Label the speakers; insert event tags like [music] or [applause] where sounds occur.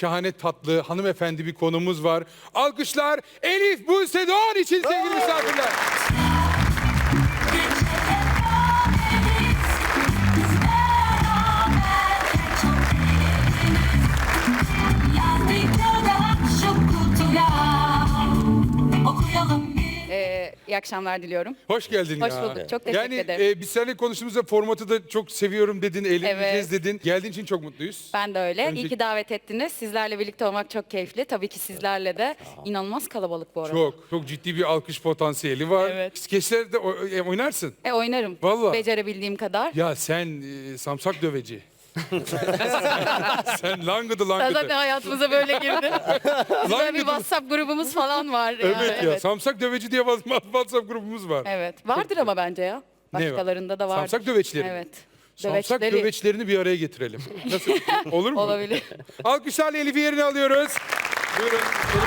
Speaker 1: şahane tatlı hanımefendi bir konumuz var. Alkışlar Elif Buse Doğan için sevgili misafirler.
Speaker 2: Okuyalım
Speaker 3: Ee, iyi akşamlar diliyorum.
Speaker 1: Hoş geldin
Speaker 3: Hoş
Speaker 1: ya.
Speaker 3: bulduk, çok teşekkür
Speaker 1: yani,
Speaker 3: ederim.
Speaker 1: e, biz seninle konuştuğumuzda formatı da çok seviyorum dedin, eğleneceğiz dedin. Geldiğin için çok mutluyuz.
Speaker 3: Ben de öyle. İyi ki davet ettiniz. Sizlerle birlikte olmak çok keyifli. Tabii ki sizlerle de inanılmaz kalabalık bu arada.
Speaker 1: Çok, çok ciddi bir alkış potansiyeli var.
Speaker 3: Evet.
Speaker 1: Skeçlerde o- e, oynarsın.
Speaker 3: E oynarım.
Speaker 1: Vallahi.
Speaker 3: Becerebildiğim kadar.
Speaker 1: Ya sen e, samsak döveci. [laughs] sen langıdı
Speaker 3: Sen
Speaker 1: langıdı.
Speaker 3: zaten hayatımıza böyle girdin. Böyle bir
Speaker 1: Langıdı.
Speaker 3: WhatsApp grubumuz falan var.
Speaker 1: Evet
Speaker 3: yani.
Speaker 1: ya samsak döveci diye WhatsApp grubumuz var.
Speaker 3: Evet. Vardır ama bence ya.
Speaker 1: Ne var?
Speaker 3: Başkalarında da var.
Speaker 1: Samsak döveçleri?
Speaker 3: Evet.
Speaker 1: Samsak
Speaker 3: Döveçleri
Speaker 1: döveçlerini bir araya getirelim. Nasıl? Olur mu?
Speaker 3: olabilir.
Speaker 1: Alkışlarla Elif'i yerine alıyoruz. Buyurun. Elif